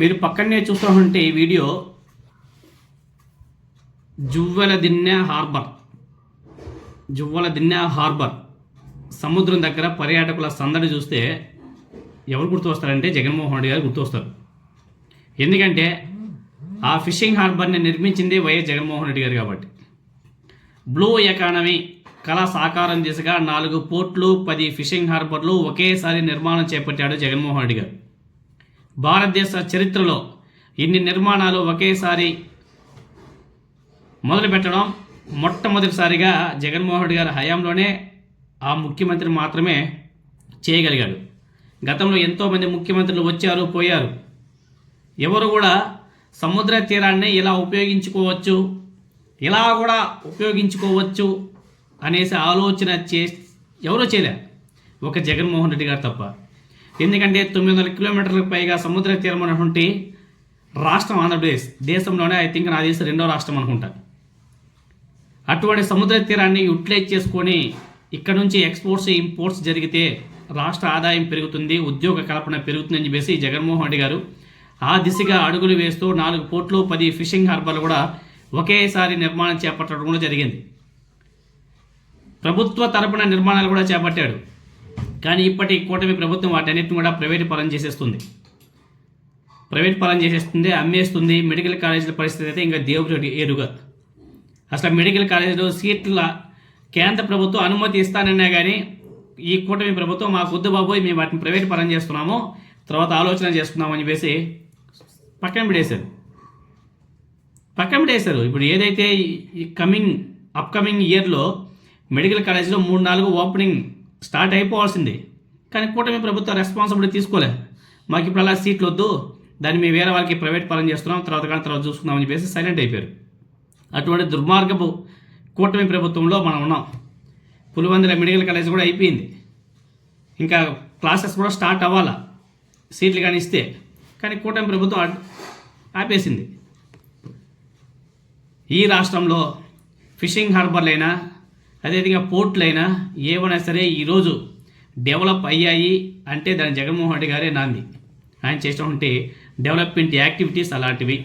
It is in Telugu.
మీరు పక్కనే చూస్తూ ఉంటే ఈ video Juvvala Dinne harbour. Juvvala Dinne harbour. సముద్రం దగ్గర పర్యాటకుల సందడి చూస్తే ఎవరు గుర్తు వస్తారంటే జగన్మోహన్ రెడ్డి గారు గుర్తు వస్తారు ఎందుకంటే ఆ ఫిషింగ్ హార్బర్ని నిర్మించింది వైఎస్ జగన్మోహన్ రెడ్డి గారు కాబట్టి. బ్లూ ఎకానమీ కళ సాకారం దిశగా నాలుగు పోర్ట్లు పది ఫిషింగ్ హార్బర్లు ఒకేసారి నిర్మాణం చేపట్టాడు జగన్మోహన్ రెడ్డి గారు. భారతదేశ చరిత్రలో ఇన్ని నిర్మాణాలు ఒకేసారి మొదలుపెట్టడం? మొట్టమొదటిసారిగా జగన్మోహన్ రెడ్డి గారి హయాంలోనే ఆ ముఖ్యమంత్రి మాత్రమే చేయగలిగాడు. గతంలో ఎంతోమంది ముఖ్యమంత్రులు వచ్చారు పోయారు. ఎవరు కూడా సముద్ర తీరాన్ని ఇలా ఉపయోగించుకోవచ్చు ఇలా కూడా ఉపయోగించుకోవచ్చు అనేసి ఆలోచన చే ఎవరూ చేయలేరు ఒక జగన్మోహన్ రెడ్డి గారు తప్ప. ఎందుకంటే తొమ్మిది వందల కిలోమీటర్లకు పైగా సముద్ర తీరం ఉన్నటువంటి రాష్ట్రం ఆంధ్రప్రదేశ్. దేశంలోనే ఐ థింక్ నా దేశం రెండో రాష్ట్రం అనుకుంటా. అటువంటి సముద్ర తీరాన్ని యూటిలైజ్ చేసుకొని ఇక్కడ నుంచి ఎక్స్పోర్ట్స్ ఇంపోర్ట్స్ జరిగితే రాష్ట్ర ఆదాయం పెరుగుతుంది ఉద్యోగ కల్పన పెరుగుతుందని చెప్పేసి జగన్మోహన్ రెడ్డి గారు ఆ దిశగా అడుగులు వేస్తూ నాలుగు పోర్ట్లు పది ఫిషింగ్ హార్బర్లు కూడా ఒకేసారి నిర్మాణం చేపట్టడం కూడా జరిగింది. ప్రభుత్వ తరపున నిర్మాణాలు కూడా చేపట్టాడు. కానీ ఇప్పటి కూటమి ప్రభుత్వం వాటన్నిటిని కూడా ప్రైవేట్ పరం చేసేస్తుంది. ప్రైవేట్ పరం చేసేస్తుంది అమ్మేస్తుంది మెడికల్ కాలేజీల పరిస్థితి అయితే ఇంకా దేవుడి ఎరుగా అసలు మెడికల్ కాలేజీలో సీట్ల కేంద్ర ప్రభుత్వం అనుమతి ఇస్తానన్నా కానీ ఈ కూటమి ప్రభుత్వం మా వద్దు బాబోయ్ మేము వాటిని ప్రైవేట్ పరం చేస్తున్నాము తర్వాత ఆలోచన చేస్తున్నాము అని చెప్పేసి పక్కన పెట్టేశారు. పక్కన పెట్టేశారు. ఇప్పుడు ఏదైతే ఈ కమింగ్ అప్కమింగ్ ఇయర్లో మెడికల్ కాలేజీలో మూడు నాలుగు ఓపెనింగ్ స్టార్ట్ అయిపోవాల్సింది. కానీ కూటమి ప్రభుత్వం రెస్పాన్సిబిలిటీ తీసుకోలే. మాకు ఇప్పుడు అలా సీట్లు వద్దు దాన్ని మేము వేరే వాళ్ళకి ప్రైవేట్ పరం చేస్తున్నాం. తర్వాత కానీ తర్వాత చూసుకుందామని చెప్పేసి సైలెంట్ అయిపోయారు. అటువంటి దుర్మార్గపు కూటమి ప్రభుత్వంలో మనం ఉన్నాం. పులివందల మెడికల్ కాలేజ్ కూడా అయిపోయింది. ఇంకా క్లాసెస్ కూడా స్టార్ట్ అవ్వాలా? సీట్లు కానీ ఇస్తే. కానీ కూటమి ప్రభుత్వం ఆపేసింది. ఈ రాష్ట్రంలో ఫిషింగ్ హార్బర్లైనా అదేవిధంగా పోర్ట్లైనా ఏవైనా సరే ఈరోజు డెవలప్ అయ్యాయి అంటే దాని జగన్మోహన్ రెడ్డి గారే నాంది. ఆయన చేసినటువంటి డెవలప్మెంట్ యాక్టివిటీస్ అలాంటివి.